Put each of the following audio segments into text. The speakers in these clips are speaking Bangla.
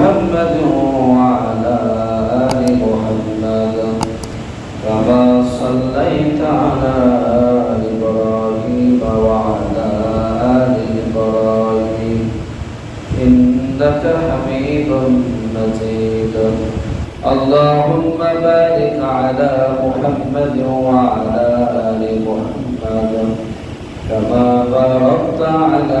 محمد وعلى آل محمد كما صليت على إبراهيم وعلى آل إبراهيم. إنك حميد مجيد. اللهم بارك على محمد وعلى آل محمد كما باركت على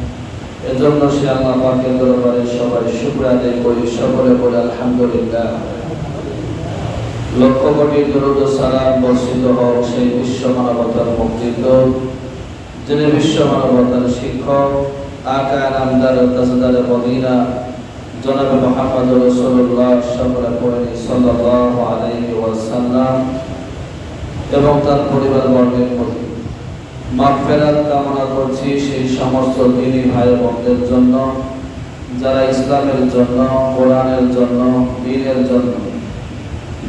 এজন্য সে আল্লাহ পাকের দরবারে সবাই শুক্র আদায় করি, সকলে বলে আলহামদুলিল্লাহ। লক্ষ কোটি দরুদ সালাম বর্ষিত হোক সেই বিশ্ব মানবতার মুক্তিত যিনি বিশ্ব মানবতার শিক্ষক আকা নামদার তাজদার মদিনা জনাবে মোহাম্মদ রসুল্লাহ সকলে করেন সাল্লাল্লাহু আলাইহি ওয়াসাল্লাম এবং তার পরিবার বর্গের প্রতি। মাগফিরাত কামনা করছি সেই সমস্ত দিনী ভাই বোনদের জন্য, যারা ইসলামের জন্য, কোরআনের জন্য, দিনের জন্য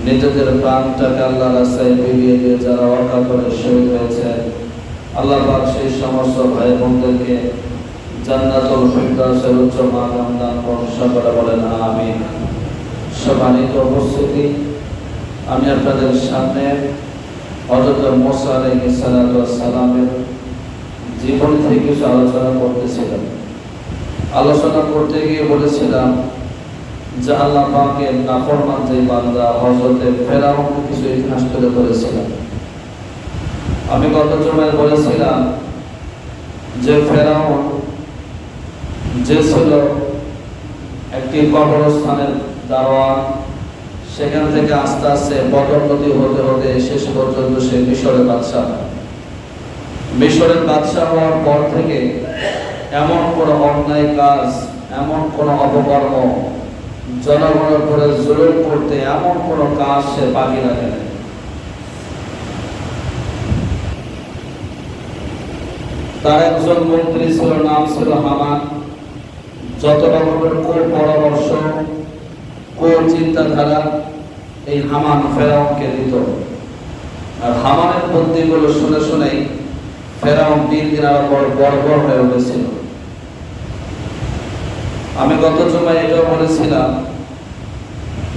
নিজেদের প্রাণটাকে আল্লাহ রাস্তায় বিলিয়ে দিয়ে যারা অকা করে শহীদ হয়েছে, আল্লাহ পাক সেই সমস্ত ভাই বোনদেরকে জান্নাতুল ফিরদাউসের উচ্চ মাকাম করুন, সকলে বলেন আমিন। সম্মানিত উপস্থিতি, আমি আপনাদের সামনে হযরত মুসা আলাইহিস সালামের জীবন থেকে কিছু আলোচনা করতেছিলাম। আলোচনা করতে গিয়ে বলেছিলাম যে আল্লাহ পাকের নাফরমান যে বান্দা হযরতে ফেরাউন কিছু ইতিহাস তুলে ধরেছিলাম আমি গত জমায় বলেছিলাম যে ফেরাউন যে ছিল একটি কবরস্থানের দারোয়ান সেখান থেকে আস্তে আস্তে পদোন্নতি হতে হতে শেষ পর্যন্ত সে মিশরের বাদশাহ। মিশরের বাদশাহ হওয়ার পর থেকে এমন কোন অন্যায় কাজ, এমন কোন অপকর্ম, জনগণের উপরে জুলুম করতে এমন কোন কাজ সে বাকি রাখে তার একজন মন্ত্রী ছিল, নাম ছিল হামান। যত রকমের কো পরামর্শ চিন্তাধারা এই হামান ফেরাউনকে দিত। আর হামানের শুনে শুনেই ফেরাউন দিন দিন আরও বড় হয়ে উঠেছিল। আমি গত জমায় এটাও বলেছিলাম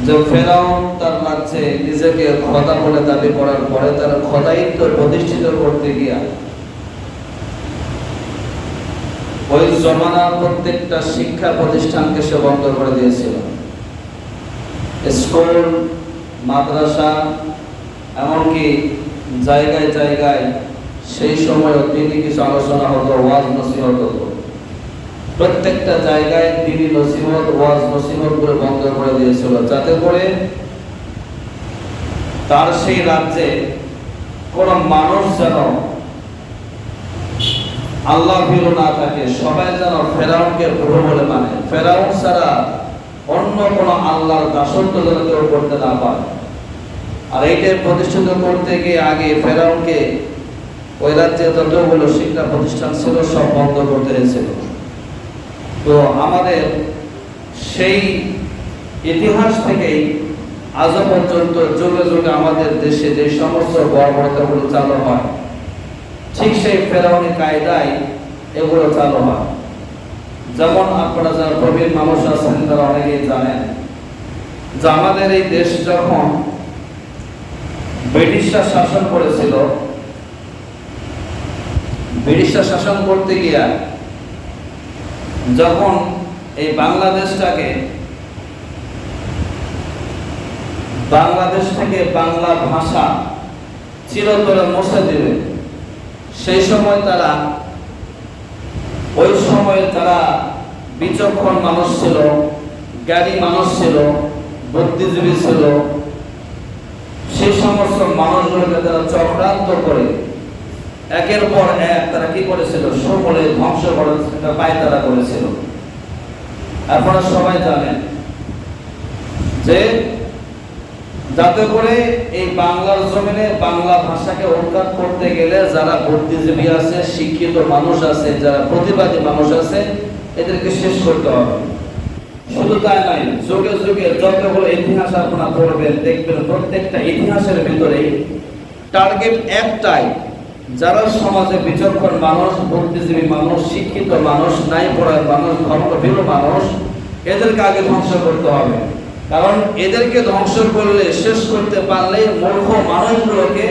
যে ফেরাউন তার রাজ্যে নিজেকে খোদা বলে দাবি করার পরে তার খোদায়িত্ব প্রতিষ্ঠিত করতে গিয়া ওই জমানার প্রত্যেকটা শিক্ষা প্রতিষ্ঠানকে সে বন্ধ করে দিয়েছিল। স্কুল, মাদ্রাসা, এমনকি জায়গায় জায়গায় সেই সময় দিনই কিছু আলোচনা হতো, ওয়াজ নসিহত হতো। প্রত্যেকটা জায়গায় দিনই নসিহত, ওয়াজ নসিহত করে বন্ধ করে দিয়েছিল, যাতে করে তার সেই রাজ্যে কোন মানুষ যেন আল্লাহ ভীরু না থাকে, সবাই যেন ফেরাউনকে প্রভু বলে মানে। ফেরাউন ছাড়া অন্য কোন আল্লাহর দাসত্ব যেন কেউ করতে না পারে। আর এইটাই প্রতিষ্ঠিত করতে গিয়ে আগে ফেরাউনকে ওই রাজ্যে যতগুলো শিক্ষা প্রতিষ্ঠান ছিল, সব বন্ধ করতে হয়েছিল। তো আমাদের সেই ইতিহাস থেকেই আজও পর্যন্ত যুগে যুগে আমাদের দেশে যে সমস্ত বর্বরতাগুলো চালু হয়, ঠিক সেই ফেরাউনি কায়দায় এগুলো চালু হয়। যেমন আপনারা যারা প্রবীণ মানুষ আছেন, তারা অনেকেই জানেন যে আমাদের এই দেশ যখন ব্রিটিশরা শাসন করেছিল, ব্রিটিশরা শাসন করতে গিয়া যখন এই বাংলাদেশটাকে বাংলাদেশ থেকে বাংলা ভাষা চিরতরে মুছে দেবে, সেই সময় তারা ওই সময় তারা বিচক্ষণ মানুষ ছিল, জ্ঞানী মানুষ ছিল, বুদ্ধিজীবী ছিল। সেই সমস্ত মানুষগুলোকে তারা চক্রান্ত করে, একের পর এক তারা কি করেছিল? সকলে ধ্বংস করার একটা পায়তারা করেছিল। আপনারা সবাই জানেন যে যাতে করে এই বাংলার জমিনে বাংলা ভাষাকে উৎখাত করতে গেলে যারা বুদ্ধিজীবী আছে, শিক্ষিত মানুষ আছে, যারা প্রতিবাদী মানুষ আছে, এদেরকে শেষ করতে হবে। শুধু তাই নয়, যুগে যুগে যতগুলো ইতিহাস আপনারা পড়বেন, দেখবেন প্রত্যেকটা ইতিহাসের ভিতরে টার্গেট একটাই, যারা সমাজে বিচক্ষণ মানুষ, বুদ্ধিজীবী মানুষ, শিক্ষিত মানুষ নাই পড়ার মানুষ, ধর্মভীরু মানুষ, এদেরকে আগে ধ্বংস করতে হবে। কারণ এদেরকে ধ্বংস করলে শেষ করতে পারলে মূর্খ মানুষগুলোকে